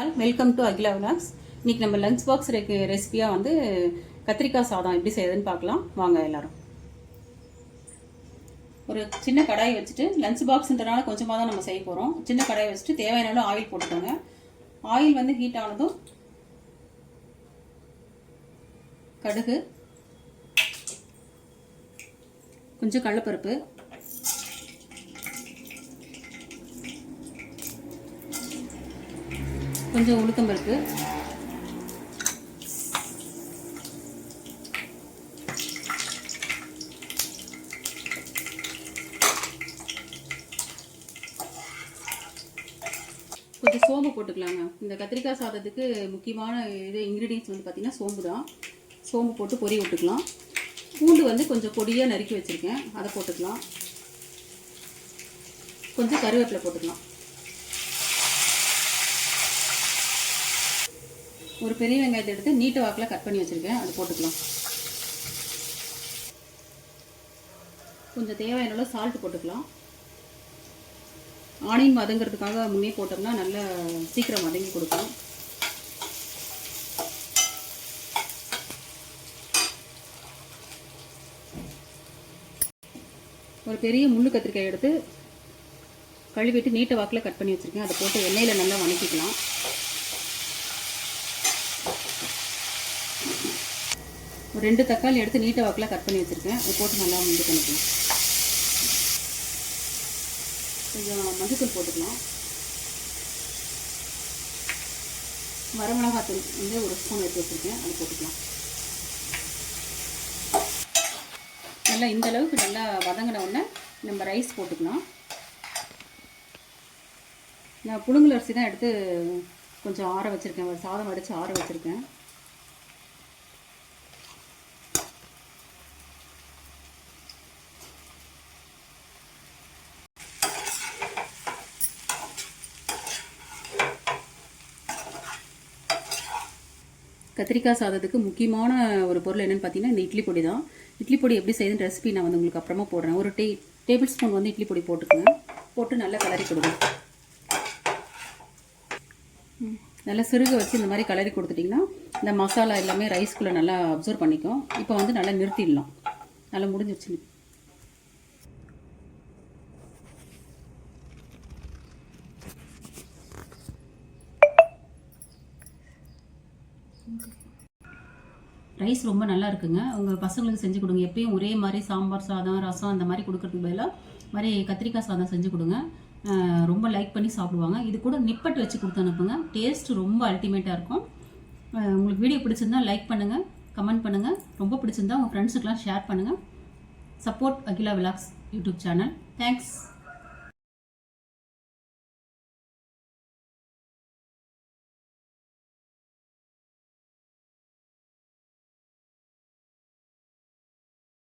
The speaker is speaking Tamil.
All welcome to Akila vlogs இன்னைக்கு நம்ம லஞ்ச் பாக்ஸ் ரெசிபியாக வந்து கத்திரிக்காய் சாதம் எப்படி செய்யுதுன்னு பார்க்கலாம். வாங்க எல்லாரும். ஒரு சின்ன கடாய் வச்சுட்டு லஞ்ச் பாக்ஸ்ன்றனால கொஞ்சமாக தான் நம்ம செய்ய போகிறோம் சின்ன கடாய் வச்சுட்டு தேவையான ஆயில் போட்டுக்கோங்க. ஆயில் வந்து ஹீட் ஆனதும் கடுகு கொஞ்சம் கடலப்பருப்பு கொஞ்சம் உளுத்தம்பருப்பு கொஞ்சம் சோம்பு போட்டுக்கலாங்க. இந்த கத்திரிக்காய் சாதத்துக்கு முக்கியமான இது இன்க்ரீடியன்ஸ் வந்து பார்த்திங்கன்னா சோம்பு தான் சோம்பு போட்டு பொரி விட்டுக்கலாம். பூண்டு வந்து கொஞ்சம் பொடியாக நறுக்கி வச்சுருக்கேன். அதை போட்டுக்கலாம். கொஞ்சம் கருவேப்பிலை போட்டுக்கலாம். ஒரு பெரிய வெங்காயத்தை எடுத்து நீட்ட வாக்கில் கட் பண்ணி வச்சுருக்கேன். அது போட்டுக்கலாம். கொஞ்சம் தேவையான அளவு சால்ட் போட்டுக்கலாம். ஆனியன் வதங்கிறதுக்காக முன்னே போட்டோம்னா நல்ல சீக்கிரம் வதங்கி கொடுக்கும். ஒரு பெரிய முள்ளு கத்திரிக்காய் எடுத்து கழுவிட்டு நீட்ட வாக்கில் கட் பண்ணி வச்சுருக்கேன். அதை போட்டு எண்ணெயில் நல்லா வணக்கிக்கலாம். ஒரு ரெண்டு தக்காளி எடுத்து நீட்ட வாக்கில் கட் பண்ணி வச்சுருக்கேன். அதை போட்டு நல்லா இது பண்ணிக்கலாம் கொஞ்சம் மஞ்சத்தூள் போட்டுக்கலாம். வரமிளகாத்தூள் வந்து ஒரு ஸ்பூன் எடுத்து வச்சுருக்கேன். அது போட்டுக்கலாம். நல்லா இந்த அளவுக்கு நல்லா வதங்கின உடனே நம்ம ரைஸ் போட்டுக்கலாம். நான் புழுங்கல் அரிசி தான் எடுத்து கொஞ்சம் ஆற வச்சுருக்கேன். சாதம் அடித்து ஆற வச்சுருக்கேன். கத்திரிக்காய் சாதத்துக்கு முக்கியமான ஒரு பொருள் என்னென்னு பார்த்தீங்கன்னா இந்த இட்லி பொடி தான். இட்லி பொடி எப்படி செய்யுதுன்னு ரெசிபி நான் வந்து உங்களுக்கு அப்புறமா போடுறேன். ஒரு டே டேபிள் ஸ்பூன் வந்து இட்லி பொடி போட்டுக்கோங்க. போட்டு நல்லா கலரி கொடுங்க. நல்லா சிறுக வச்சு இந்த மாதிரி கலரி கொடுத்துட்டிங்கன்னா இந்த மசாலா எல்லாமே ரைஸ்குள்ளே நல்லா அப்சர்வ் பண்ணிக்கும். இப்போ வந்து நல்லா நிறுத்திடலாம். நல்லா முடிஞ்சிருச்சு ரைஸ் ரொம்ப நல்லா இருக்குங்க. உங்கள் பசங்களுக்கு செஞ்சு கொடுங்க. எப்பயும் ஒரே மாதிரி சாம்பார் சாதம் ரசம் அந்த மாதிரி கொடுக்கறதுக்கு பதிலாக மாதிரி கத்திரிக்காய் சாதம் செஞ்சு கொடுங்க. ரொம்ப லைக் பண்ணி சாப்பிடுவாங்க. இது கூட நிப்பட்டு வச்சு கொடுத்து அனுப்புங்க. டேஸ்ட் ரொம்ப அல்டிமேட்டாக இருக்கும். உங்களுக்கு வீடியோ பிடிச்சிருந்தா லைக் பண்ணுங்கள் கமெண்ட் பண்ணுங்கள் ரொம்ப பிடிச்சிருந்தா உங்கள் ஃப்ரெண்ட்ஸுக்கெலாம் ஷேர் பண்ணுங்கள் support Akila vlogs YouTube channel thanks